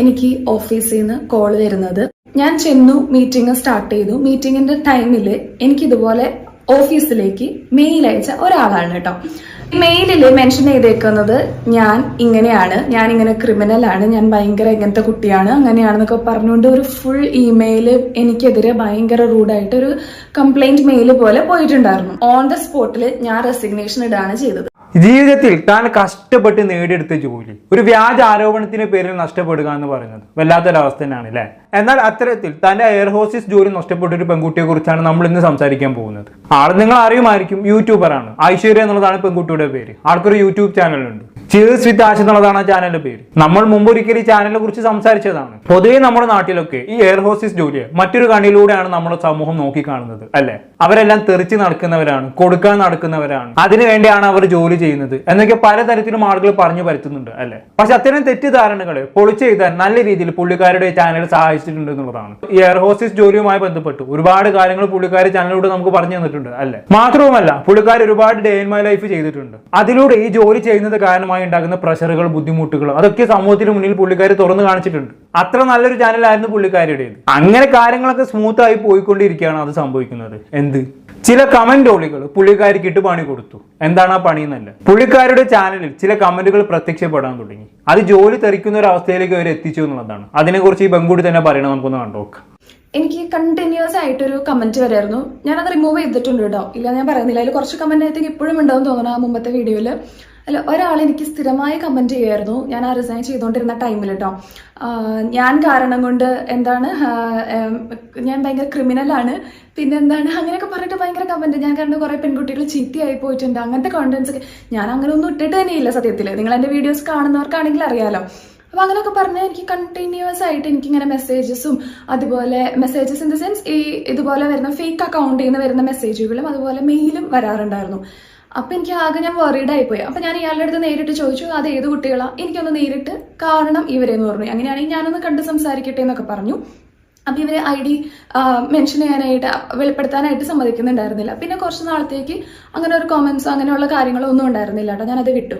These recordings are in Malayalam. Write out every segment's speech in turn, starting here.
എനിക്ക് ഓഫീസിൽ നിന്ന് കോൾ വരുന്നത്. ഞാൻ ചെന്നു മീറ്റിംഗ് സ്റ്റാർട്ട് ചെയ്തു. മീറ്റിംഗിന്റെ ടൈമിൽ എനിക്ക് ഇതുപോലെ ഓഫീസിലേക്ക് മെയിൽ അയച്ച ഒരാളാണ് കേട്ടോ. മെയിലിൽ മെൻഷൻ ചെയ്തേക്കുന്നത് ഞാൻ ഇങ്ങനെയാണ്. ഞാൻ ഇങ്ങനെ ക്രിമിനൽ ആണ്. ഞാൻ ഭയങ്കര ഇങ്ങനത്തെ കുട്ടിയാണ്. അങ്ങനെയാണെന്നൊക്കെ പറഞ്ഞുകൊണ്ട് ഒരു ഫുൾ ഇമെയിൽ എനിക്കെതിരെ ഭയങ്കര റൂഡായിട്ട് ഒരു കംപ്ലൈന്റ് മെയിൽ പോലെ പോയിട്ടുണ്ടായിരുന്നു. ഓൺ ദ സ്പോട്ടിൽ ഞാൻ റെസിഗ്നേഷൻ ഇടാണ് ചെയ്തത്. ജീവിതത്തിൽ താൻ കഷ്ടപ്പെട്ട് നേടിയെടുത്ത ജോലി. ഒരു വ്യാജ ആരോപണത്തിന്റെ പേരിൽ നഷ്ടപ്പെടുക എന്ന് പറയുന്നത്. വല്ലാത്തൊരവസ്ഥ തന്നെയാണ് അല്ലേ? എന്നാൽ അത്തരത്തിൽ തന്റെ എയർ ഹോസ്റ്റസ് ജോലി നഷ്ടപ്പെട്ട ഒരു പെൺകുട്ടിയെ കുറിച്ചാണ് നമ്മൾ ഇന്ന് സംസാരിക്കാൻ പോകുന്നത്. ആൾ നിങ്ങൾ അറിയുമായിരിക്കും യൂട്യൂബറാണ് ഐശ്വര്യ എന്നുള്ളതാണ് പെൺകുട്ടിയുടെ പേര്. ആൾക്കൊരു യൂട്യൂബ് ചാനലുണ്ട് ചേഴ്സ് വിത്ത് ആശ എന്നുള്ളതാണ് ആ ചാനലിന്റെ പേര്. നമ്മൾ മുമ്പ് ഒരിക്കൽ ഈ ചാനലിനെ കുറിച്ച് സംസാരിച്ചതാണ്. പൊതുവെ നമ്മുടെ നാട്ടിലൊക്കെ ഈ എയർ ഹോസ്റ്റസ് ജോലിയെ മറ്റൊരു കണ്ണിലൂടെയാണ് നമ്മുടെ സമൂഹം നോക്കി കാണുന്നത് അല്ലെ? അവരെല്ലാം തെറിച്ച് നടക്കുന്നവരാണ് കൊടുക്കാൻ നടക്കുന്നവരാണ്. അതിനു വേണ്ടിയാണ് അവർ ജോലി ചെയ്യുന്നത് എന്നൊക്കെ പലതരത്തിലും ആളുകൾ പറഞ്ഞു പരത്തുന്നുണ്ട് അല്ലെ? പക്ഷെ അത്തരം തെറ്റിദ്ധാരണകൾ പൊളിച്ചെഴുതാൻ നല്ല രീതിയിൽ പുള്ളിക്കാരുടെ ചാനൽ സഹായിച്ചിട്ടുണ്ട് എന്നുള്ളതാണ്. ഈ എയർ ഹോസ്റ്റസ് ജോലിയുമായി ബന്ധപ്പെട്ട്. ഒരുപാട് കാര്യങ്ങൾ പുള്ളിക്കാരി ചാനലിലൂടെ നമുക്ക് പറഞ്ഞു തന്നിട്ടുണ്ട് അല്ലെ? മാത്രവുമല്ല പുള്ളിക്കാർ ഒരുപാട് ഡേ ഇൻ മൈ ലൈഫ് ചെയ്തിട്ടുണ്ട്. അതിലൂടെ ഈ ജോലി ചെയ്യുന്നത് കാരണമായി ഉണ്ടാകുന്ന പ്രഷറുകൾ ബുദ്ധിമുട്ടുകൾ അതൊക്കെ സമൂഹത്തിന് മുന്നിൽ പുള്ളിക്കാർ തുറന്നു കാണിച്ചിട്ടുണ്ട്. അത്ര നല്ലൊരു ചാനലായിരുന്നു പുള്ളിക്കാരിയുടേത്. അങ്ങനെ കാര്യങ്ങളൊക്കെ സ്മൂത്ത് ആയി പോയിക്കൊണ്ടിരിക്കുകയാണ് അത് സംഭവിക്കുന്നത്. എന്ത്? ചില കമന്റ് ഓളികൾ പുള്ളിക്കാരിക്ക് ഇട്ട് പണി കൊടുത്തു. എന്താണ് ആ പണി എന്നല്ല. പുള്ളിക്കാരുടെ ചാനലിൽ ചില കമന്റുകൾ പ്രത്യക്ഷപ്പെടാൻ തുടങ്ങി. അത് ജോലി തെറിക്കുന്ന ഒരു അവസ്ഥയിലേക്ക് അവർ എത്തിച്ചു എന്നുള്ളതാണ്. അതിനെക്കുറിച്ച് ഈ ബംഗൂടി തന്നെ പറയണം നമുക്കൊന്ന് കണ്ടുനോക്കാം എനിക്ക് കണ്ടിന്യൂസ് ആയിട്ടൊരു കമന്റ് വരായിരുന്നു. ഞാനത് റിമൂവ് ചെയ്തിട്ടുണ്ട് കേട്ടോ. ഇല്ല ഞാൻ പറയുന്നില്ല. അതിൽ കുറച്ച് കമന്റ് ആയിട്ട് ഇപ്പോഴും ഉണ്ടാവും തോന്നണം ആ മുമ്പത്തെ വീഡിയോയിൽ അല്ല ഒരാൾ എനിക്ക് സ്ഥിരമായി കമന്റ് ചെയ്യായിരുന്നു. ഞാൻ ആ റിസൈൻ ചെയ്തുകൊണ്ടിരുന്ന ടൈമിൽ കേട്ടോ ഞാൻ കാരണം കൊണ്ട് എന്താണ് ഞാൻ ഭയങ്കര ക്രിമിനലാണ് പിന്നെ എന്താണ് അങ്ങനെയൊക്കെ പറഞ്ഞിട്ട് ഭയങ്കര കമന്റ് ഞാൻ കണ്ട് കുറേ പെൺകുട്ടികൾ ചീത്തയായി പോയിട്ടുണ്ട്. അങ്ങനത്തെ കോണ്ടൻസ് ഒക്കെ. ഞാൻ അങ്ങനെ ഒന്നും ഇട്ടിട്ട് തന്നെയില്ല സത്യത്തിൽ നിങ്ങൾ എന്റെ വീഡിയോസ് കാണുന്നവർക്കാണെങ്കിൽ അറിയാലോ. അപ്പോൾ അങ്ങനെയൊക്കെ പറഞ്ഞാൽ എനിക്ക് കണ്ടിന്യൂസ് ആയിട്ട് എനിക്കിങ്ങനെ മെസ്സേജസും അതുപോലെ മെസ്സേജസ് ഇൻ ദ സെൻസ് ഈ ഇതുപോലെ വരുന്ന ഫേക്ക് അക്കൗണ്ടിൽ നിന്ന് വരുന്ന മെസ്സേജുകളും അതുപോലെ മെയിലും വരാറുണ്ടായിരുന്നു. അപ്പൊ എനിക്ക് ആകെ ഞാൻ വറീഡ് പോയി അപ്പൊ ഞാൻ ഇയാളുടെ അടുത്ത് നേരിട്ട് ചോദിച്ചു അത് ഏത് കുട്ടികളാ? എനിക്കൊന്ന് നേരിട്ട് കാരണം ഇവരെന്ന് പറഞ്ഞു. അങ്ങനെയാണെങ്കിൽ ഞാനൊന്ന് കണ്ട് സംസാരിക്കട്ടെ എന്നൊക്കെ പറഞ്ഞു. അപ്പൊ ഇവരെ ഐ ഡി മെൻഷൻ ചെയ്യാനായിട്ട് വെളിപ്പെടുത്താനായിട്ട് സമ്മതിക്കുന്നുണ്ടായിരുന്നില്ല. പിന്നെ കുറച്ച് നാളത്തേക്ക് അങ്ങനെ ഒരു കോമൻസോ അങ്ങനെയുള്ള കാര്യങ്ങളോ ഒന്നും ഉണ്ടായിരുന്നില്ല കേട്ടോ. ഞാനത് വിട്ടു.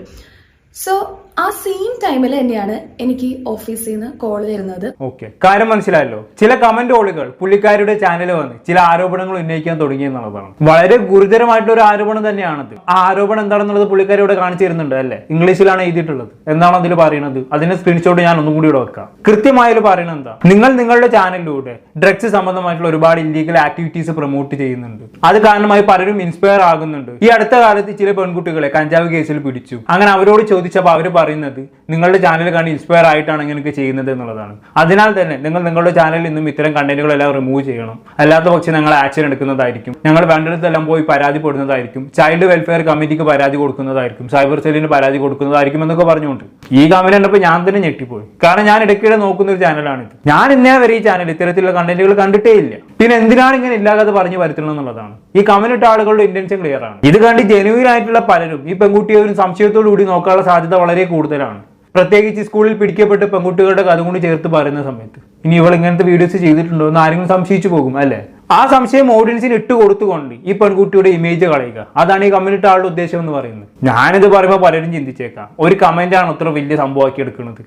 സോ ആ സെയിം ടൈമിൽ തന്നെയാണ് എനിക്ക് ഓഫീസിൽ നിന്ന് കോൾ വരുന്നത്. ഓക്കെ കാര്യം മനസ്സിലായല്ലോ. ചില കമന്റ് ഓളുകൾ പുള്ളിക്കാരുടെ ചാനൽ വന്ന് ചില ആരോപണങ്ങൾ ഉന്നയിക്കാൻ തുടങ്ങി എന്നുള്ളതാണ്. വളരെ ഗുരുതരമായിട്ടുള്ള ഒരു ആരോപണം തന്നെയാണത്. ആ ആരോപണം എന്താണെന്നുള്ളത് പുള്ളിക്കാരി ഇവിടെ കാണിച്ചു തരുന്നുണ്ട് അല്ലെ? ഇംഗ്ലീഷിലാണ് എഴുതിയിട്ടുള്ളത്. എന്താണ് അതിൽ പറയുന്നത്? അതിന്റെ സ്ക്രീൻഷോട്ട് ഞാൻ ഒന്നും കൂടി ഇവിടെ വെക്കാം. കൃത്യമായി പറയുന്നത് എന്താ? നിങ്ങൾ നിങ്ങളുടെ ചാനലിലൂടെ ഡ്രഗ്സ് സംബന്ധമായിട്ടുള്ള ഒരുപാട് ഇല്ലീഗൽ ആക്ടിവിറ്റീസ് പ്രൊമോട്ട് ചെയ്യുന്നുണ്ട്. അത് കാരണമായി പലരും ഇൻസ്പയർ ആകുന്നുണ്ട്. ഈ അടുത്ത കാലത്ത് ചില പെൺകുട്ടികളെ കഞ്ചാവ് കേസിൽ പിടിച്ചു. അങ്ങനെ അവരോട് ചോദിച്ചപ്പോൾ അവർ പറയുന്നത് നിങ്ങളുടെ ചാനൽ കണ്ട് ഇൻസ്പയർ ആയിട്ടാണ് ഇങ്ങനെയൊക്കെ ചെയ്യുന്നത് എന്നുള്ളതാണ്. അതിനാൽ തന്നെ നിങ്ങൾ നിങ്ങളുടെ ചാനലിൽ നിന്നും ഇത്തരം കണ്ടന്റുകളെല്ലാം റിമൂവ് ചെയ്യണം. അല്ലാത്ത പക്ഷം ഞങ്ങൾ ആക്ഷൻ എടുക്കുന്നതായിരിക്കും. ഞങ്ങൾ വേണ്ടിടത്തെല്ലാം പോയി പരാതിപ്പെടുന്നതായിരിക്കും. ചൈൽഡ് വെൽഫെയർ കമ്മിറ്റിക്ക് പരാതി കൊടുക്കുന്നതായിരിക്കും. സൈബർ സെല്ലിന് പരാതി കൊടുക്കുന്നതായിരിക്കും എന്നൊക്കെ പറഞ്ഞുകൊണ്ട്. ഈ കമന്റ് കണ്ടപ്പോൾ ഞാൻ തന്നെ ഞെട്ടിപ്പോയി. കാരണം ഞാൻ ഇടയ്ക്കിടെ നോക്കുന്ന ഒരു ചാനലാണിത് ഞാൻ ഇന്നേ വരെ ഈ ചാനൽ ഇത്തരത്തിലുള്ള കണ്ടന്റുകൾ കണ്ടിട്ടേ ഇല്ല. പിന്നെ എന്തിനാണ് ഇങ്ങനെ ഇല്ലാതെ പറഞ്ഞു വരുത്തണം എന്നുള്ളതാണ്. ഈ കമന്റ് ആളുകളുടെ ഇന്റൻഷൻ ക്ലിയർ ആണ്. ഇത് കണ്ടി ജെനുവിൻ ആയിട്ടുള്ള പലരും ഈ പെൺകുട്ടിയെ ഒരു സംശയത്തോടു കൂടി നോക്കാനുള്ള സാധ്യത വളരെ കൂടുതലാണ്. പ്രത്യേകിച്ച് സ്കൂളിൽ പിടിക്കപ്പെട്ട് പെൺകുട്ടികളുടെ കഥ കൊണ്ട് ചേർത്ത് പറയുന്ന സമയത്ത്. ഇനി ഇവൾ ഇങ്ങനത്തെ വീഡിയോസ് ചെയ്തിട്ടുണ്ടോ എന്ന് ആരെങ്കിലും സംശയിച്ചു പോകും അല്ലേ? ആ സംശയം ഓഡിയൻസിന് ഇട്ട് കൊടുത്തുകൊണ്ട് ഈ പെൺകുട്ടിയുടെ ഇമേജ് കളയുക. അതാണ് ഈ കമ്മ്യൂണിറ്റി ആളുടെ ഉദ്ദേശം എന്ന് പറയുന്നത്. ഞാനിത് പറയുമ്പോൾ പലരും ചിന്തിച്ചേക്കാം. ഒരു കമന്റ് ആണ് അത്ര വലിയ സംഭവമാക്കി എടുക്കുന്നത്.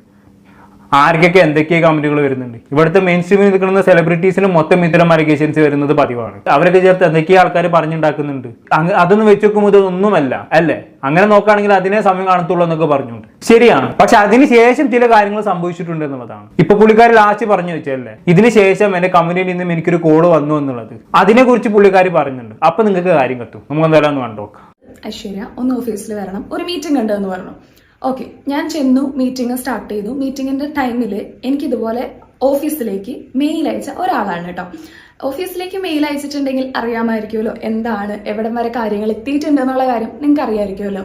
ആർക്കൊക്കെ എന്തൊക്കെ കമന്റുകൾ വരുന്നുണ്ട്? ഇവിടുത്തെ മെയിൻ സ്ട്രീമിൽ നിൽക്കുന്ന സെലിബ്രിറ്റീസിന് മൊത്തം ഇത്തരം അലിഗേഷൻസ് വരുന്നത് പതിവാണ്. അവരൊക്കെ ചേർത്ത് എന്തൊക്കെ ആൾക്കാർ പറഞ്ഞുണ്ടാക്കുന്നുണ്ട്. അതൊന്നും വെച്ച് നോക്കുമ്പോൾ ഇതൊന്നുമല്ല അല്ലേ? അങ്ങനെ നോക്കുകയാണെങ്കിൽ അതിനെ സമയം കാണത്തുള്ളൂ എന്നൊക്കെ പറഞ്ഞുണ്ട് ശരിയാണ്. പക്ഷെ അതിനുശേഷം ചില കാര്യങ്ങൾ സംഭവിച്ചിട്ടുണ്ട് എന്നുള്ളതാണ്. ഇപ്പൊ പുള്ളിക്കാരി ലാസ്റ്റ് പറഞ്ഞു വെച്ചല്ലേ ഇതിനുശേഷം എന്റെ കമ്പനിയിൽ നിന്നും എനിക്കൊരു കോൾ വന്നു എന്നുള്ളത്. അതിനെക്കുറിച്ച് പുള്ളിക്കാരി പറഞ്ഞുണ്ട് അപ്പൊ നിങ്ങൾക്ക് കാര്യം കത്തും. നമുക്ക് എന്തായാലും ഒന്ന് കണ്ടോക്കാം ഐശ്വര്യ ഒന്ന് ഓഫീസിൽ വരണം. ഒരു മീറ്റിംഗ് ഉണ്ട് എന്ന് പറഞ്ഞു. ഓക്കെ ഞാൻ ചെന്നു മീറ്റിംഗ് സ്റ്റാർട്ട് ചെയ്തു. മീറ്റിംഗിന്റെ ടൈമിൽ എനിക്ക് ഇതുപോലെ ഓഫീസിലേക്ക് മെയിൽ അയച്ച ഒരാളാണ് കേട്ടോ ഓഫീസിലേക്ക് മെയിൽ അയച്ചിട്ടുണ്ടെങ്കിൽ അറിയാമായിരിക്കുമല്ലോ എന്താണ് എവിടം വരെ കാര്യങ്ങൾ എത്തിയിട്ടുണ്ട് എന്നുള്ള കാര്യം നിങ്ങൾക്ക് അറിയാമായിരിക്കുമല്ലോ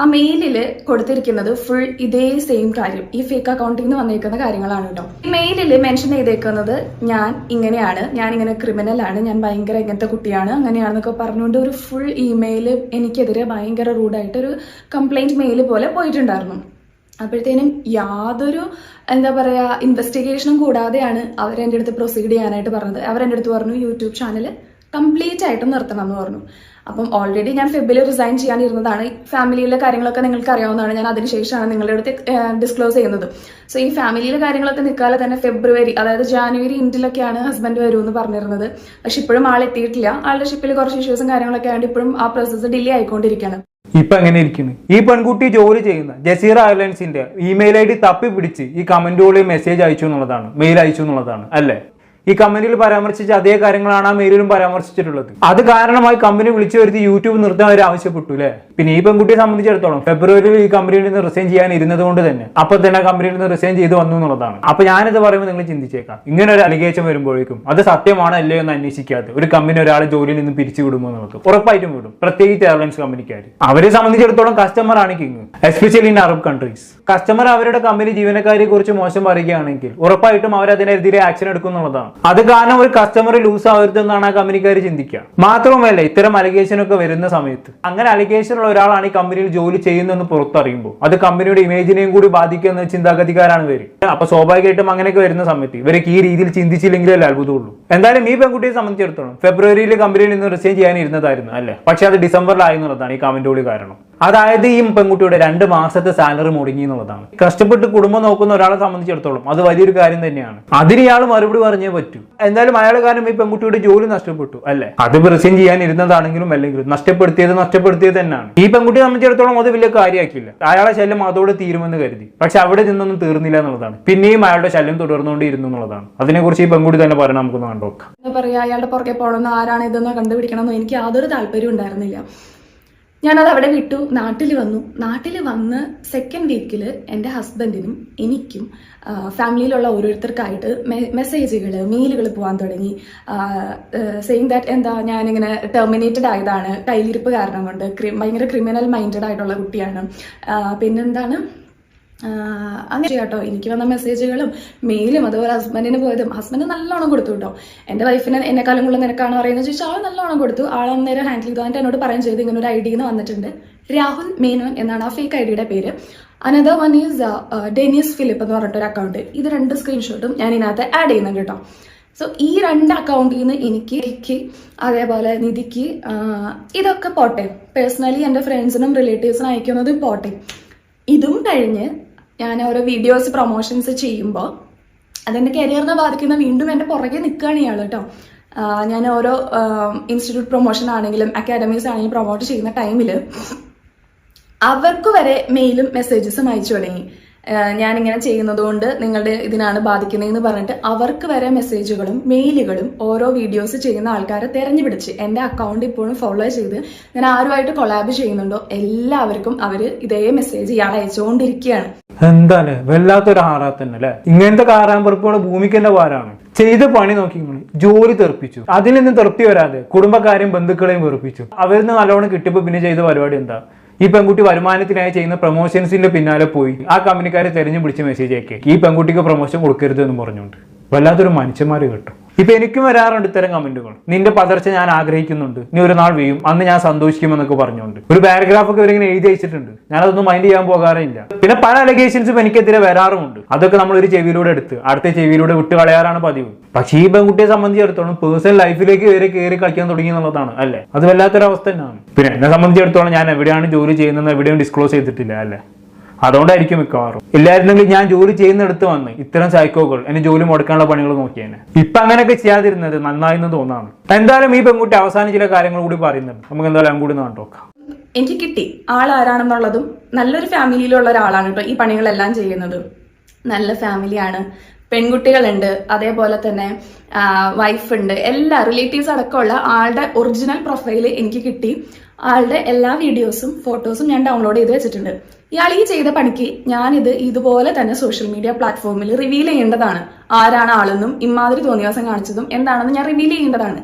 ആ മെയിലിൽ കൊടുത്തിരിക്കുന്നത് ഫുൾ ഇതേ സെയിം കാര്യം. ഈ ഫേക്ക് അക്കൗണ്ടിൽ നിന്ന് വന്നിരിക്കുന്ന കാര്യങ്ങളാണ് കേട്ടോ. ഈ മെയിലിൽ മെൻഷൻ ചെയ്തേക്കുന്നത് ഞാൻ ഇങ്ങനെയാണ്. ഞാൻ ഇങ്ങനെ ക്രിമിനൽ ആണ്. ഞാൻ ഭയങ്കര ഇങ്ങനത്തെ കുട്ടിയാണ്. അങ്ങനെയാണെന്നൊക്കെ പറഞ്ഞുകൊണ്ട് ഒരു ഫുൾ ഇമെയിൽ എനിക്കെതിരെ ഭയങ്കര റൂഡായിട്ട് ഒരു കംപ്ലൈന്റ് മെയിൽ പോലെ പോയിട്ടുണ്ടായിരുന്നു. അപ്പോഴത്തേനും യാതൊരു എന്താ പറയുക ഇൻവെസ്റ്റിഗേഷനും കൂടാതെയാണ് അവർ എന്റെ അടുത്ത് പ്രൊസീഡ് ചെയ്യാനായിട്ട് പറഞ്ഞത്. അവർ എന്റെ അടുത്ത് പറഞ്ഞു യൂട്യൂബ് ചാനൽ കംപ്ലീറ്റ് ആയിട്ട് നിർത്തണം എന്ന് പറഞ്ഞു. അപ്പം ഓൾറെഡി ഞാൻ ഫെബിൽ റിസൈൻ ചെയ്യാനിരുന്നതാണ്. ഫാമിലിയിലെ കാര്യങ്ങളൊക്കെ നിങ്ങൾക്ക് അറിയാവുന്നതാണ് ഞാൻ അതിനുശേഷമാണ് നിങ്ങളുടെ അടുത്ത് ഡിസ്ക്ലോസ് ചെയ്യുന്നത്. സോ ഈ ഫാമിലിയിലെ കാര്യങ്ങളൊക്കെ നിൽക്കാതെ തന്നെ ഫെബ്രുവരി അതായത് ജാനുവരി ഇൻഡിലൊക്കെയാണ് ഹസ്ബൻഡ് വരുമെന്ന് പറഞ്ഞിരുന്നത്. പക്ഷെ ഇപ്പോഴും ആൾ എത്തിയിട്ടില്ല. ആളുടെ ഷിപ്പിൽ കുറച്ച് ഇഷ്യൂസും കാര്യങ്ങളൊക്കെ ആയതുകൊണ്ട് ഇപ്പോഴും ആ പ്രോസസ്സ് ഡിലേ ആയിക്കൊണ്ടിരിക്കുകയാണ് ഇപ്പൊ എങ്ങനെ ഇരിക്കുന്നു? ഈ പെൺകുട്ടി ജോലി ചെയ്യുന്ന ജസീറ എയർലൈൻസിന്റെ ഇമെയിൽ ഐ ഡി തപ്പി പിടിച്ച് ഈ കമന്റുകളിൽ മെസ്സേജ് അയച്ചു എന്നുള്ളതാണ് മെയിൽ അയച്ചു എന്നുള്ളതാണ് അല്ലേ? ഈ കമ്പനിയിൽ പരാമർശിച്ച അതേ കാര്യങ്ങളാണ് ആ മെയിലിലും പരാമർശിച്ചിട്ടുള്ളത്. അത് കാരണമായി കമ്പനി വിളിച്ചു വരുത്തി യൂട്യൂബ് നിർത്താൻ അവർ ആവശ്യപ്പെട്ടു അല്ലേ പിന്നെ ഈ പെൺകുട്ടിയെ സംബന്ധിച്ചിടത്തോളം ഫെബ്രുവരിയിൽ ഈ കമ്പനിയിൽ നിന്ന് റിസൈൻ ചെയ്യാൻ ഇരുന്നത് കൊണ്ട് തന്നെ അപ്പൊ തന്നെ കമ്പനിയിൽ നിന്ന് റിസൈൻ ചെയ്ത് വന്നു എന്നുള്ളതാണ്. അപ്പൊ ഞാനിത് പറയുമ്പോൾ നിങ്ങൾ ചിന്തിച്ചേക്കാം. ഇങ്ങനെ ഒരു അലിഗേഷൻ വരുമ്പോഴേക്കും അത് സത്യമാണോ അല്ലയോ എന്ന് അന്വേഷിക്കാതെ ഒരു കമ്പനി ഒരാളെ ജോലിയിൽ നിന്ന് പിരിച്ചു വിടുമോ എന്നുള്ളത് ഉറപ്പായിട്ടും വിടും. പ്രത്യേകിച്ച് എയർലൈൻസ് കമ്പനിക്കാർ അവരെ സംബന്ധിച്ചിടത്തോളം കസ്റ്റമർ ആണ് king especially in Arab countries customer അവരുടെ കമ്പനി ജീവനക്കാരെ കുറിച്ച് മോശം പറയുകയാണെങ്കിൽ ഉറപ്പായിട്ടും അവർ അതിനെതിരെ ആക്ഷൻ എടുക്കും എന്നുള്ളതാണ്. അത് കാരണം ഒരു കസ്റ്റമർ ലൂസ് ആവരുതെന്നാണ് ആ കമ്പനിക്കാർ ചിന്തിക്കുക. മാത്രവുമല്ല ഇത്തരം അലിഗേഷൻ ഒക്കെ വരുന്ന സമയത്ത് അങ്ങനെ അലിഗേഷൻ ഉള്ള ഒരാളാണ് ഈ കമ്പനിയിൽ ജോലി ചെയ്യുന്നതെന്ന് പുറത്തറിയുമ്പോൾ അത് കമ്പനിയുടെ ഇമേജിനെയും കൂടി ബാധിക്കുന്ന ചിന്താഗതിക്കാരാണ് ഇവർ അപ്പൊ സ്വാഭാവികമായിട്ടും അങ്ങനെയൊക്കെ വരുന്ന സമയത്ത് ഇവർക്ക് ഈ രീതിയിൽ ചിന്തിച്ചില്ലെങ്കിലേ അത്ഭുതമുള്ളൂ. എന്തായാലും ഈ പെൺകുട്ടിയെ സംബന്ധിച്ചിടത്തോളം ഫെബ്രുവരിയിൽ കമ്പനിയിൽ നിന്ന് റിസൈൻ ചെയ്യാനിരുന്നതായിരുന്നു അല്ലേ? പക്ഷെ അത് ഡിസംബറിലായി എന്നുള്ളതാണ് ഈ കമന്റോളി കാരണം. അതായത് ഈ പെൺകുട്ടിയുടെ രണ്ട് മാസത്തെ സാലറി മുടങ്ങി എന്നുള്ളതാണ്. കഷ്ടപ്പെട്ട് കുടുംബം നോക്കുന്ന ഒരാളെ സംബന്ധിച്ചിടത്തോളം അത് വലിയൊരു കാര്യം തന്നെയാണ്. അതിന് ഇയാൾ മറുപടി പറഞ്ഞേ പറ്റൂ. എന്തായാലും അയാളെ കാരണം ഈ പെൺകുട്ടിയുടെ ജോലി നഷ്ടപ്പെട്ടു അല്ലെ? അത് പ്രസ്യം ചെയ്യാൻ ഇരുന്നതാണെങ്കിലും അല്ലെങ്കിലും നഷ്ടപ്പെടുത്തിയത് നഷ്ടപ്പെടുത്തിയത് തന്നെയാണ്. ഈ പെൺകുട്ടിയെ സംബന്ധിച്ചിടത്തോളം അത് വലിയ കാര്യമാക്കില്ല അയാളെ ശല്യം അതോടെ തീരുമെന്ന് കരുതി. പക്ഷെ അവിടെ നിന്നൊന്നും തീർന്നില്ല എന്നുള്ളതാണ്. പിന്നെയും അയാളുടെ ശല്യം തുടർന്നുകൊണ്ടിരുന്നു എന്നുള്ളതാണ്. അതിനെക്കുറിച്ച് ഈ പെൺകുട്ടി തന്നെ പറയണം നമുക്ക് കണ്ടോക്കാം പറയാ അയാളുടെ പുറകെ പോകണമെന്ന് ആരാണ് ഇതെന്ന് കണ്ടുപിടിക്കണമെന്ന് എനിക്ക് യാതൊരു താല്പര്യം ഉണ്ടായിരുന്നില്ല. ഞാനത് അവിടെ വിട്ടു. നാട്ടിൽ വന്നു. നാട്ടിൽ വന്ന് സെക്കൻഡ് വീക്കിൽ എന്റെ ഹസ്ബൻഡിനും എനിക്കും ഫാമിലിയിലുള്ള ഓരോരുത്തർക്കായിട്ട് മെസ്സേജുകൾ മെയിലുകൾ പോകാൻ തുടങ്ങി. സെയിം ദാറ്റ് എന്താ ഞാനിങ്ങനെ ടെർമിനേറ്റഡ് ആയതാണ്. കയ്യിലിരിപ്പ് കാരണം കൊണ്ട് ഭയങ്കര ക്രിമിനൽ മൈൻഡഡ് ആയിട്ടുള്ള കുട്ടിയാണ്. പിന്നെന്താണ്? അങ്ങനെ കേട്ടോ എനിക്ക് വന്ന മെസ്സേജുകളും മെയിലും അതുപോലെ ഹസ്ബൻഡിന് പോയതും. ഹസ്ബൻഡ് നല്ലോണം കൊടുത്തു കേട്ടോ എന്റെ വൈഫിന് എന്നെക്കാളും കൂടുതൽ നിനക്കാണ് പറയുന്നത് ചോദിച്ചാൽ ആൾ നല്ലോണം കൊടുത്തു. ആൾ അന്നേരം ഹാൻഡിൽ ചെയ്തു. എന്നിട്ട് എന്നോട് പറയും ചെയ്തു. ഇങ്ങനെ ഒരു ഐ ഡിന്ന് വന്നിട്ടുണ്ട്. രാഹുൽ മേനോൻ എന്നാണ് ആ ഫേക്ക് ഐ ഡിയുടെ പേര്. Another one is Denis Philip എന്ന് പറഞ്ഞിട്ട് ഒരു അക്കൗണ്ട് ഇത് രണ്ട് സ്ക്രീൻഷോട്ടും ഞാൻ ഇതിനകത്ത് ആഡ് ചെയ്യുന്നുണ്ട് കേട്ടോ സോ ഈ രണ്ട് അക്കൗണ്ടിൽ നിന്ന് എനിക്ക് എനിക്ക് അതേപോലെ നിധിക്ക് ഇതൊക്കെ പോട്ടെ. പേഴ്സണലി എന്റെ ഫ്രണ്ട്സിനും റിലേറ്റീവ്സിനും അയക്കുന്നതും പോട്ടെ. ഇതും കഴിഞ്ഞ് ഞാൻ ഓരോ വീഡിയോസ് പ്രൊമോഷൻസ് ചെയ്യുമ്പോൾ അതെന്റെ കരിയറിനെ ബാധിക്കുന്ന വീണ്ടും എന്റെ പുറകെ നിൽക്കുകയാണ് ഇയാൾ കേട്ടോ ഞാൻ ഓരോ ഇൻസ്റ്റിറ്റ്യൂട്ട് പ്രൊമോഷൻ ആണെങ്കിലും അക്കാഡമീസ് ആണെങ്കിലും പ്രൊമോട്ട് ചെയ്യുന്ന ടൈമിൽ അവർക്ക് വരെ മെയിലും മെസ്സേജസും അയച്ചു തുടങ്ങി. ഞാനിങ്ങനെ ചെയ്യുന്നതുകൊണ്ട് നിങ്ങളുടെ ഇതിനാണ് ബാധിക്കുന്നതെന്ന് പറഞ്ഞിട്ട് അവർക്ക് വരെ മെസ്സേജുകളും മെയിലുകളും ഓരോ വീഡിയോസ് ചെയ്യുന്ന ആൾക്കാരെ തെരഞ്ഞുപിടിച്ച് എന്റെ അക്കൗണ്ട് ഇപ്പോഴും ഫോളോ ചെയ്ത് ഞാൻ ആരുമായിട്ട് കൊളാബ് ചെയ്യുന്നുണ്ടോ എല്ലാവർക്കും അവർ ഇതേ മെസ്സേജ് ഇയാൾ അയച്ചുകൊണ്ടിരിക്കുകയാണ്. എന്താണ് വല്ലാത്തൊരു ആറാ തന്നെ അല്ലെ ഇങ്ങനത്തെ കാറാമ്പറപ്പുകൾ ഭൂമിക്കന്റെ വാരാണ് ചെയ്ത പണി നോക്കി ജോലി തെറിപ്പിച്ചു. അതിൽ നിന്ന് തൃപ്തി വരാതെ കുടുംബക്കാരെയും ബന്ധുക്കളെയും വെറുപ്പിച്ചു. അവരിൽ നിന്ന് നല്ലോണം കിട്ടിയപ്പോൾ പിന്നെ ചെയ്ത പരിപാടി എന്താ? ഈ പെൺകുട്ടി വരുമാനത്തിനായി ചെയ്യുന്ന പ്രൊമോഷൻസിന്റെ പിന്നാലെ പോയി. ആ കമ്പനിക്കാരെ തെരഞ്ഞു പിടിച്ച് മെസ്സേജ് അയക്കുക ഈ പെൺകുട്ടിക്ക് പ്രൊമോഷൻ കൊടുക്കരുത് എന്ന് പറഞ്ഞുകൊണ്ട്. വല്ലാത്തൊരു മനുഷ്യന്മാര് കേട്ടോ. ഇപ്പൊ എനിക്കും വരാറുണ്ട് ഇത്തരം കമന്റുകൾ. നിന്റെ പതർച്ച ഞാൻ ആഗ്രഹിക്കുന്നുണ്ട്. നീ ഒരു നാൾ വീഴും. അന്ന് ഞാൻ സന്തോഷിക്കുമെന്നൊക്കെ പറഞ്ഞുകൊണ്ട്. ഒരു പാരഗ്രാഫ് ഒക്കെ ഇവരിങ്ങനെ എഴുതി അയച്ചിട്ടുണ്ട്. ഞാനതൊന്നും മൈൻഡ് ചെയ്യാൻ പോകാറില്ല പിന്നെ പല അലഗേഷൻസും എനിക്കെതിരെ വരാറുമുണ്ട്. അതൊക്കെ നമ്മൾ ഒരു ചെവിയിലൂടെ എടുത്ത്. അടുത്ത ചെവിയിലൂടെ വിട്ട് കളയാറാണ് പതിവ്. പക്ഷേ ഈ പെൺകുട്ടിയെ സംബന്ധിച്ചിടത്തോളം പേഴ്സണൽ ലൈഫിലേക്ക് വരെ കയറി കളിക്കാൻ തുടങ്ങി എന്നുള്ളതാണ് അല്ലേ? അത് വല്ലാത്തൊരു അവസ്ഥ തന്നെയാണ്. പിന്നെ എന്നെ സംബന്ധിച്ചിടത്തോളം ഞാൻ എവിടെയാണ് ജോലി ചെയ്യുന്നത് എവിടെയും ഡിസ്ക്ലോസ് ചെയ്തിട്ടില്ല അല്ലേ? അതുകൊണ്ടായിരിക്കും മിക്കവാറും. ഇല്ലായിരുന്നെങ്കിൽ ഞാൻ ജോലി ചെയ്യുന്നിടത്ത് വന്ന് ഇത്തരം സൈക്കോകൾ എന്നെ ജോലി മുടക്കാനുള്ള പണികൾ നോക്കിയേനെ. ഇപ്പൊ അങ്ങനെയൊക്കെ ചെയ്യാതിരുന്നത് നന്നായി എന്ന് തോന്നാണ് എന്തായാലും ഈ പെൺകുട്ടി അവസാനം ചില കാര്യങ്ങൾ കൂടി പറയുന്നുണ്ട്. നമുക്ക് എന്തായാലും അങ്ങ് കൂടി നോക്കാം. എനിക്ക് കിട്ടി. ആൾ ആരാണെന്നുള്ളതും നല്ലൊരു ഫാമിലിയിലുള്ള ഒരാളാണ് കേട്ടോ ഈ പണികളെല്ലാം ചെയ്യുന്നത്. നല്ല ഫാമിലിയാണ്. പെൺകുട്ടികളുണ്ട്. അതേപോലെ തന്നെ വൈഫ് ഉണ്ട്. എല്ലാ റിലേറ്റീവ്സ് അടക്കമുള്ള ആളുടെ ഒറിജിനൽ പ്രൊഫൈൽ എനിക്ക് കിട്ടി. ആളുടെ എല്ലാ വീഡിയോസും ഫോട്ടോസും ഞാൻ ഡൗൺലോഡ് ചെയ്ത് വെച്ചിട്ടുണ്ട്. ഇയാൾ ഈ ചെയ്ത പണിക്ക് ഞാനിത് ഇതുപോലെ തന്നെ സോഷ്യൽ മീഡിയ പ്ലാറ്റ്ഫോമിൽ റിവീൽ ചെയ്യേണ്ടതാണ്. ആരാണ് ആളെന്നും ഇമാതിരി തോന്നിയവാസം കാണിച്ചതും എന്താണെന്ന് ഞാൻ റിവീൽ ചെയ്യേണ്ടതാണ്.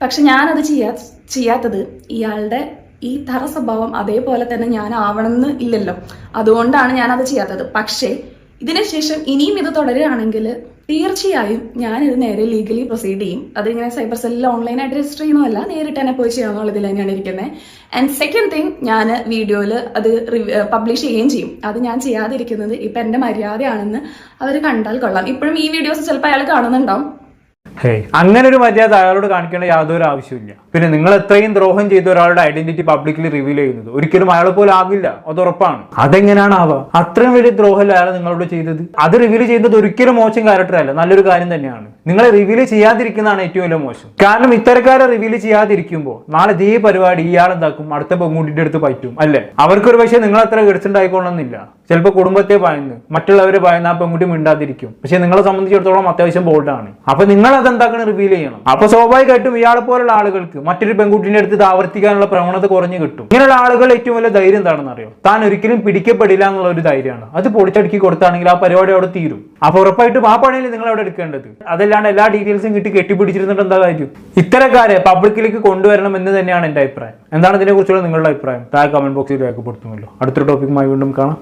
പക്ഷെ ഞാനത് ചെയ്യാ ചെയ്യാത്തത് ഇയാളുടെ ഈ തറ സ്വഭാവം അതേപോലെ തന്നെ ഞാൻ ആവണമെന്ന് ഇല്ലല്ലോ. അതുകൊണ്ടാണ് ഞാനത് ചെയ്യാത്തത്. പക്ഷേ ഇതിനുശേഷം ഇനിയും ഇത് തുടരുകയാണെങ്കിൽ തീർച്ചയായും ഞാനിത് നേരെ ലീഗലി പ്രൊസീഡ് ചെയ്യും. അതിങ്ങനെ സൈബർ സെല്ലിൽ ഓൺലൈനായിട്ട് രജിസ്റ്റർ ചെയ്യണമല്ല നേരിട്ട് തന്നെ പോയി ചെയ്യാമെന്നുള്ളതിൽ തന്നെയാണ് ഇരിക്കുന്നത് ആൻഡ് സെക്കൻഡ് തിങ് ഞാൻ വീഡിയോയിൽ അത് പബ്ലിഷ് ചെയ്യുകയും ചെയ്യും. അത് ഞാൻ ചെയ്യാതിരിക്കുന്നത് ഇപ്പം എന്റെ മര്യാദയാണെന്ന് അവർ കണ്ടാൽ കൊള്ളാം. ഇപ്പോഴും ഈ വീഡിയോസ് ചിലപ്പോൾ അയാൾ കാണുന്നുണ്ടാവും. ഹേയ് അങ്ങനെ ഒരു മര്യാദ അയാളോട് കാണിക്കേണ്ട യാതൊരു ആവശ്യമില്ല പിന്നെ നിങ്ങൾ എത്രയും ദ്രോഹം ചെയ്ത ഒരാളുടെ ഐഡന്റിറ്റി പബ്ലിക്കലി റിവീൽ ചെയ്യുന്നത്. ഒരിക്കലും അയാളെ പോലെ ആകില്ല. അത് ഉറപ്പാണ്. അതെങ്ങനെയാണ് ആവുക അത്രയും വലിയ ദ്രോഹമല്ല അയാൾ നിങ്ങളോട് ചെയ്തത്? അത് റിവീൽ ചെയ്യുന്നത് ഒരിക്കലും മോശം ക്യാരക്ടർ അല്ല. നല്ലൊരു കാര്യം തന്നെയാണ്. നിങ്ങളെ റിവീൽ ചെയ്യാതിരിക്കുന്നതാണ് ഏറ്റവും വലിയ മോശം. കാരണം ഇത്തരക്കാരെ റിവീൽ ചെയ്യാതിരിക്കുമ്പോൾ നാളെ ഇതേ പരിപാടി ഇയാൾ എന്താക്കും? അടുത്ത പെൺകുട്ടിയുടെ അടുത്ത് പറ്റും. അല്ലേ? അവർക്കൊരു പക്ഷേ നിങ്ങൾ അത്ര ഗഡിച്ചുണ്ടായിക്കൊള്ളണമെന്നില്ല ചിലപ്പോൾ കുടുംബത്തെ ഭയന്ന് മറ്റുള്ളവരെ ഭയന്ന് ആ പെൺകുട്ടി മിണ്ടാതിരിക്കും. പക്ഷെ നിങ്ങളെ സംബന്ധിച്ചിടത്തോളം അത്യാവശ്യം ബോൾഡാണ് അപ്പൊ നിങ്ങൾ അത് എന്താക്കണം റിവീൽ ചെയ്യണം? അപ്പൊ സ്വാഭാവികമായിട്ടും ഇയാളെ പോലുള്ള ആളുകൾക്ക് മറ്റൊരു പെൺകുട്ടിന്റെ അടുത്ത് ആവർത്തിക്കാനുള്ള പ്രവണത കുറഞ്ഞു കിട്ടും. ഇങ്ങനെയുള്ള ആളുകൾ ഏറ്റവും വലിയ ധൈര്യം എന്താണെന്ന് അറിയോ? താൻ ഒരിക്കലും പിടിക്കപ്പെടില്ല എന്നുള്ള ഒരു ധൈര്യമാണ്. അത് പൊടിച്ചടുക്കി കൊടുത്താണെങ്കിൽ ആ പരിപാടി അവിടെ തീരും. അപ്പൊ ഉറപ്പായിട്ടും ആ പണിയിൽ നിങ്ങൾ അവിടെ എടുക്കേണ്ടത്. അതല്ലാണ്ട് എല്ലാ ഡീറ്റെയിൽസും കിട്ടി കെട്ടിപ്പിടിച്ചിരുന്നിട്ട് എന്താ കാര്യം? ഇത്തരക്കാരെ പബ്ലിക്കിലേക്ക് കൊണ്ടുവരണം എന്ന് തന്നെയാണ് എന്റെ അഭിപ്രായം. എന്താണ് ഇതിനെ കുറിച്ചുള്ള നിങ്ങളുടെ അഭിപ്രായം? താഴെ കമന്റ് ബോക്സിൽ രേഖപ്പെടുത്തുമല്ലോ. അടുത്തൊരു ടോപ്പിക്കുമായി വീണ്ടും കാണാം.